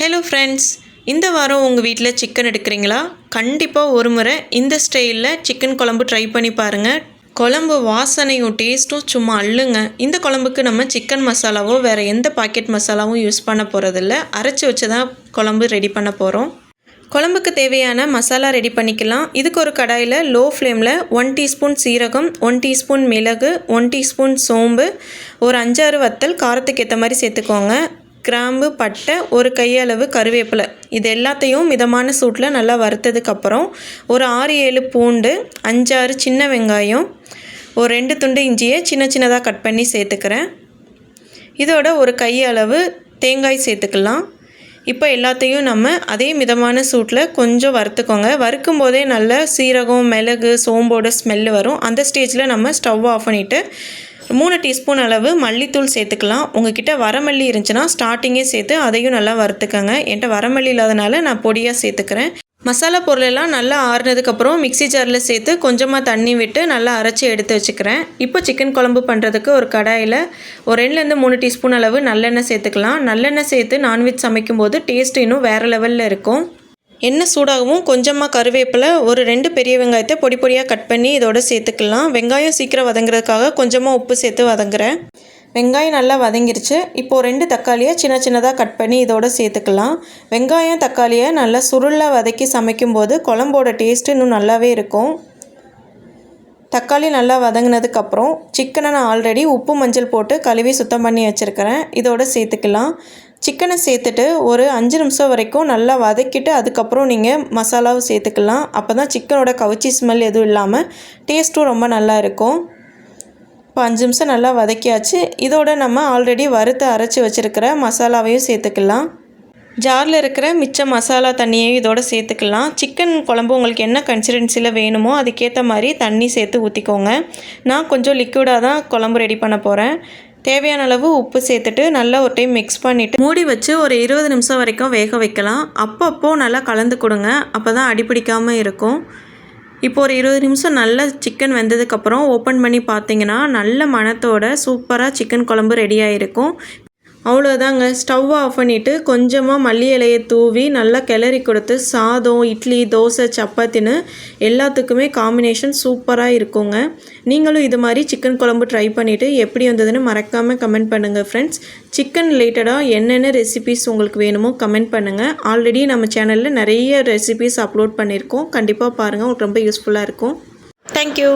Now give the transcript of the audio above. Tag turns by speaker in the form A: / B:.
A: Hello friends இந்த வாரம் உங்கள் வீட்டில் சிக்கன் எடுக்கிறீங்களா? கண்டிப்பாக ஒரு முறை இந்த ஸ்டைலில் சிக்கன் குழம்பு ட்ரை பண்ணி பாருங்கள் குழம்பு வாசனையும் டேஸ்ட்டும் சும்மா அள்ளுங்க. இந்த குழம்புக்கு நம்ம சிக்கன் மசாலாவோ வேறு எந்த பாக்கெட் மசாலாவும் யூஸ் பண்ண போகிறதில்ல அரைச்சி வச்சு தான் குழம்பு ரெடி பண்ண போகிறோம் குழம்புக்கு தேவையான மசாலா ரெடி பண்ணிக்கலாம். இதுக்கு ஒரு கடாயில் லோ ஃப்ளேமில் ஒன் டீஸ்பூன் சீரகம் ஒன் டீஸ்பூன் மிளகு ஒன் டீஸ்பூன் சோம்பு ஒரு அஞ்சாறு வத்தல் காரத்துக்கு ஏற்ற மாதிரி சேர்த்துக்கோங்க. கிராம்பு பட்டை ஒரு கையளவு கருவேப்பிலை. இது எல்லாத்தையும் மிதமான சூட்டில் நல்லா வறுத்ததுக்கப்புறம் ஒரு ஆறு ஏழு பூண்டு அஞ்சாறு சின்ன வெங்காயம் ஒரு ரெண்டு துண்டு இஞ்சியை சின்ன சின்னதாக கட் பண்ணி சேர்த்துக்கிறேன். இதோட ஒரு கையளவு தேங்காய் சேர்த்துக்கலாம். இப்போ எல்லாத்தையும் நம்ம அதே மிதமான சூட்டில் கொஞ்சம் வறுத்துக்கோங்க. வறுக்கும் போதே நல்ல சீரகம் மிளகு சோம்போட ஸ்மெல்லு வரும். அந்த ஸ்டேஜில் நம்ம ஸ்டவ் ஆஃப் பண்ணிவிட்டு மூணு டீஸ்பூன் அளவு மல்லித்தூள் சேர்த்துக்கலாம். உங்ககிட்ட வரமல்லி இருந்துச்சுன்னா ஸ்டார்டிங்கே சேர்த்து அதையும் நல்லா வறுத்துக்கோங்க. என்கிட்ட வரமல்லி இல்லாதனால நான் பொடியாக சேர்த்துக்கிறேன். மசாலா பொருளெல்லாம் நல்லா ஆறுனதுக்கப்புறம் மிக்சி ஜாரில் சேர்த்து கொஞ்சமாக தண்ணி விட்டு நல்லா அரைச்சி எடுத்து வச்சுக்கிறேன். இப்போ சிக்கன் குழம்பு பண்ணுறதுக்கு ஒரு கடாயில் ஒரு ரெண்டுலேருந்து மூணு டீஸ்பூன் அளவு நல்லெண்ணெய் சேர்த்துக்கலாம். நல்லெண்ணெய் சேர்த்து நான்வெஜ் சமைக்கும்போது டேஸ்ட் இன்னும் வேறு லெவலில் இருக்கும். எண்ணெய் சூடாகவும் கொஞ்சமாக கருவேப்பிலை ஒரு ரெண்டு பெரிய வெங்காயத்தை பொடி பொடியாக கட் பண்ணி இதோட சேர்த்துக்கலாம். வெங்காயம் சீக்கிரம் வதங்குறதுக்காக கொஞ்சமாக உப்பு சேர்த்து வதங்குறேன். வெங்காயம் நல்லா வதங்கிருச்சு. இப்போது ரெண்டு தக்காளியை சின்ன சின்னதாக கட் பண்ணி இதோட சேர்த்துக்கலாம். வெங்காயம் தக்காளியை நல்லா சுருளாக வதக்கி சமைக்கும்போது குழம்போட டேஸ்ட்டு இன்னும் நல்லாவே இருக்கும். தக்காளி நல்லா வதங்கினதுக்கப்புறம் சிக்கனை நான் ஆல்ரெடி உப்பு மஞ்சள் போட்டு கழுவி சுத்தம் பண்ணி வச்சுருக்கிறேன். இதோட சேர்த்துக்கலாம். சிக்கனை சேர்த்துட்டு ஒரு அஞ்சு நிமிஷம் வரைக்கும் நல்லா வதக்கிட்டு அதுக்கப்புறம் நீங்கள் மசாலாவும் சேர்த்துக்கலாம். அப்போ தான் சிக்கனோட கவுச்சி ஸ்மெல் எதுவும் இல்லாமல் டேஸ்ட்டும் ரொம்ப நல்லா இருக்கும். இப்போ அஞ்சு நிமிஷம் நல்லா வதக்கியாச்சு. இதோட நம்ம ஆல்ரெடி வறுத்து அரைச்சி வச்சுருக்கிற மசாலாவையும் சேர்த்துக்கலாம். ஜாரில் இருக்கிற மிச்ச மசாலா தண்ணியையும் இதோட சேர்த்துக்கலாம். சிக்கன் குழம்பு உங்களுக்கு என்ன கன்சிஸ்டன்சியில் வேணுமோ அதுக்கேற்ற மாதிரி தண்ணி சேர்த்து ஊற்றிக்கோங்க நான் கொஞ்சம் லிக்விடாக தான் குழம்பு ரெடி பண்ண போகிறேன் தேவையான அளவு உப்பு சேர்த்துட்டு நல்லா ஒரு டைம் மிக்ஸ் பண்ணிவிட்டு மூடி வச்சு ஒரு இருபது நிமிஷம் வரைக்கும் வேக வைக்கலாம். அப்பப்போ நல்லா கலந்து கொடுங்க. அப்போ தான் அடிப்பிடிக்காமல் இருக்கும். இப்போ ஒரு இருபது நிமிஷம் நல்லா சிக்கன் வெந்ததுக்கப்புறம் ஓப்பன் பண்ணி பார்த்தீங்கன்னா நல்ல மணத்தோட சூப்பராக சிக்கன் குழம்பு ரெடி ஆகிருக்கும் அவ்வளோதாங்க ஸ்டவ் ஆஃப் பண்ணிவிட்டு கொஞ்சமாக மல்லி இலையை தூவி நல்லா கிளறி கொடுத்து சாதம் இட்லி தோசை சப்பாத்தின்னு எல்லாத்துக்குமே காம்பினேஷன் சூப்பராக இருக்குங்க. நீங்களும் இது மாதிரி சிக்கன் குழம்பு ட்ரை பண்ணிவிட்டு எப்படி வந்ததுன்னு மறக்காமல் கமெண்ட் பண்ணுங்கள் ஃப்ரெண்ட்ஸ் சிக்கன் ரிலேட்டடாக என்னென்ன ரெசிபிஸ் உங்களுக்கு வேணுமோ கமெண்ட் பண்ணுங்கள் ஆல்ரெடி நம்ம சேனலில் நிறைய ரெசிபிஸ் அப்லோட் பண்ணியிருக்கோம். கண்டிப்பாக பாருங்கள் உங்களுக்கு ரொம்ப யூஸ்ஃபுல்லாக இருக்கும். தேங்க்யூ